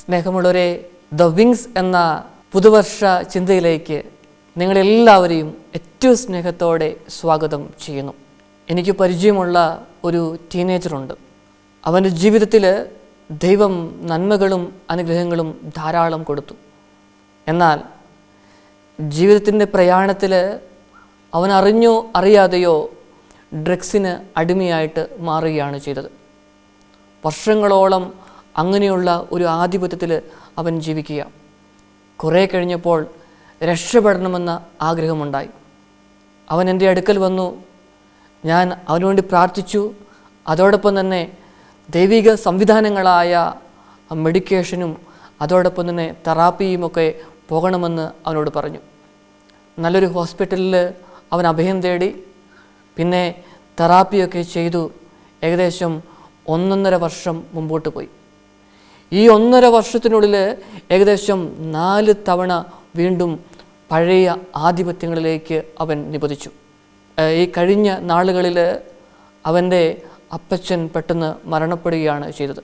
സ്നേഹമുള്ളവരെ the wings എന്ന പുതുവർഷ ചിന്തയിലേക്ക് നിങ്ങളെല്ലാവരെയും ഏറ്റവും സ്നേഹത്തോടെ സ്വാഗതം ചെയ്യുന്നു. എനിക്ക് പരിചയമുള്ള ഒരു ടീനേജറുണ്ട് അവന്റെ ജീവിതത്തിൽ ദൈവം നന്മകളും അനുഗ്രഹങ്ങളും ധാരാളം കൊടുത്തു. എന്നാൽ ജീവിതത്തിന്റെ പ്രയാണത്തിൽ അവൻ അറിഞ്ഞോ അറിയാതെയോ ഡ്രഗ്സിന് അടിമയായിട്ട് മാറുകയാണ് ചെയ്തത്. വർഷങ്ങളോളം അങ്ങനെയുള്ള ഒരു ആധിപത്യത്തിൽ അവൻ ജീവിക്കുക. കുറേ കഴിഞ്ഞപ്പോൾ രക്ഷപ്പെടണമെന്ന ആഗ്രഹമുണ്ടായി. അവൻ എന്റെ അടുക്കൽ വന്നു. ഞാൻ അവനുവേണ്ടി പ്രാർത്ഥിച്ചു. അതോടൊപ്പം തന്നെ ദൈവിക സംവിധാനങ്ങളായ മെഡിക്കേഷനും അതോടൊപ്പം തന്നെ തെറാപ്പിയുമൊക്കെ പോകണമെന്ന് അവനോട് പറഞ്ഞു. നല്ലൊരു ഹോസ്പിറ്റലിൽ അവൻ അഭയം തേടി. പിന്നെ തെറാപ്പിയൊക്കെ ചെയ്തു. ഏകദേശം ഒന്നൊന്നര വർഷം മുമ്പോട്ട് പോയി. ഈ ഒന്നര വർഷത്തിനുള്ളിൽ ഏകദേശം നാല് തവണ വീണ്ടും പഴയ ആധിപത്യങ്ങളിലേക്ക് അവൻ നിപതിച്ചു. ഈ കഴിഞ്ഞ നാളുകളിൽ അവന്റെ അപ്പച്ചൻ പെട്ടെന്ന് മരണപ്പെടുകയാണ് ചെയ്തത്.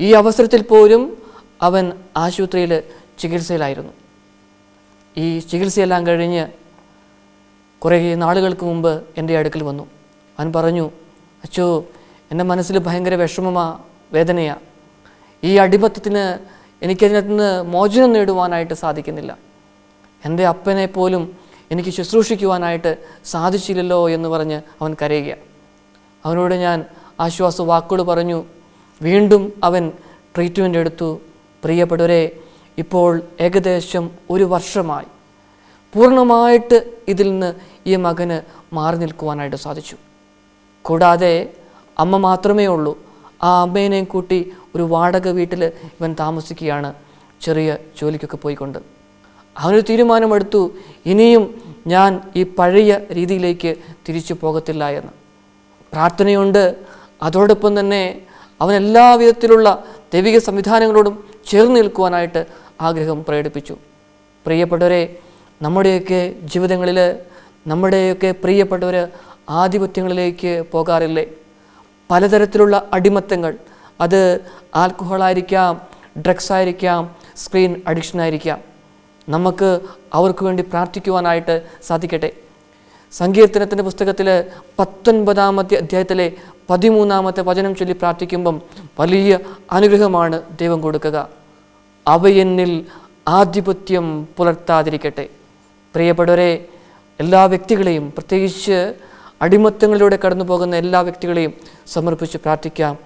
ഈ അവസരത്തിൽ പോലും അവൻ ആശുപത്രിയിൽ ചികിത്സയിലായിരുന്നു. ഈ ചികിത്സയെല്ലാം കഴിഞ്ഞ് കുറേ നാളുകൾക്ക് മുമ്പ് എന്റെ അടുക്കൽ വന്നു. അവൻ പറഞ്ഞു അച്ചോ എന്റെ മനസ്സിൽ ഭയങ്കര വിഷമമാ വേദനയാ. ഈ അടിമത്തത്തിന് എനിക്കതിനകത്ത് നിന്ന് മോചനം നേടുവാനായിട്ട് സാധിക്കുന്നില്ല. എന്റെ അപ്പനെ പോലും എനിക്ക് ശുശ്രൂഷിക്കുവാനായിട്ട് സാധിച്ചില്ലല്ലോ എന്ന് പറഞ്ഞ് അവൻ കരയുക. അവനോട് ഞാൻ ആശ്വാസ വാക്കുകൾ പറഞ്ഞു. വീണ്ടും അവൻ ട്രീറ്റ്മെന്റ് എടുത്തു. പ്രിയപ്പെട്ടവരെ ഇപ്പോൾ ഏകദേശം ഒരു വർഷമായി പൂർണമായിട്ട് ഇതിൽ നിന്ന് ഈ മകന് മാറി നിൽക്കുവാനായിട്ട് സാധിച്ചു. കൂടാതെ അമ്മ മാത്രമേ ഉള്ളൂ. ആ അമ്മേനെയും കൂട്ടി ഒരു വാടക വീട്ടിൽ ഇവൻ താമസിക്കുകയാണ് ചെറിയ ജോലിക്കൊക്കെ പോയിക്കൊണ്ട്. അവനൊരു തീരുമാനമെടുത്തു ഇനിയും ഞാൻ ഈ പഴയ രീതിയിലേക്ക് തിരിച്ചു പോകത്തില്ല എന്ന്. പ്രാർത്ഥനയുണ്ട് അതോടൊപ്പം തന്നെ അവൻ എല്ലാ വിധത്തിലുള്ള ദൈവിക സംവിധാനങ്ങളോടും ചേർന്ന് നിൽക്കുവാനായിട്ട് ആഗ്രഹം പ്രകടിപ്പിച്ചു. പ്രിയപ്പെട്ടവരെ നമ്മുടെയൊക്കെ ജീവിതങ്ങളിൽ നമ്മുടെയൊക്കെ പ്രിയപ്പെട്ടവർ ആധിപത്യങ്ങളിലേക്ക് പോകാറില്ലേ? പലതരത്തിലുള്ള അടിമത്തങ്ങൾ അത് ആൽക്കഹോളായിരിക്കാം ഡ്രഗ്സ് ആയിരിക്കാം സ്ക്രീൻ അഡിക്ഷൻ ആയിരിക്കാം. നമുക്ക് അവർക്ക് വേണ്ടി പ്രാർത്ഥിക്കുവാനായിട്ട് സാധിക്കട്ടെ. സങ്കീർത്തനത്തിന്റെ പുസ്തകത്തിൽ പത്തൊൻപതാമത്തെ അധ്യായത്തിലെ പതിമൂന്നാമത്തെ വചനം ചൊല്ലി പ്രാർത്ഥിക്കുമ്പം വലിയ അനുഗ്രഹമാണ് ദൈവം കൊടുക്കുക. അവയെന്നിൽ ആധിപത്യം പുലർത്താതിരിക്കട്ടെ. പ്രിയപ്പെട്ടവരെ എല്ലാ വ്യക്തികളെയും പ്രത്യേകിച്ച് അടിമത്തങ്ങളിലൂടെ കടന്നു പോകുന്ന എല്ലാ വ്യക്തികളെയും സമർപ്പിച്ച് പ്രാർത്ഥിക്കാം.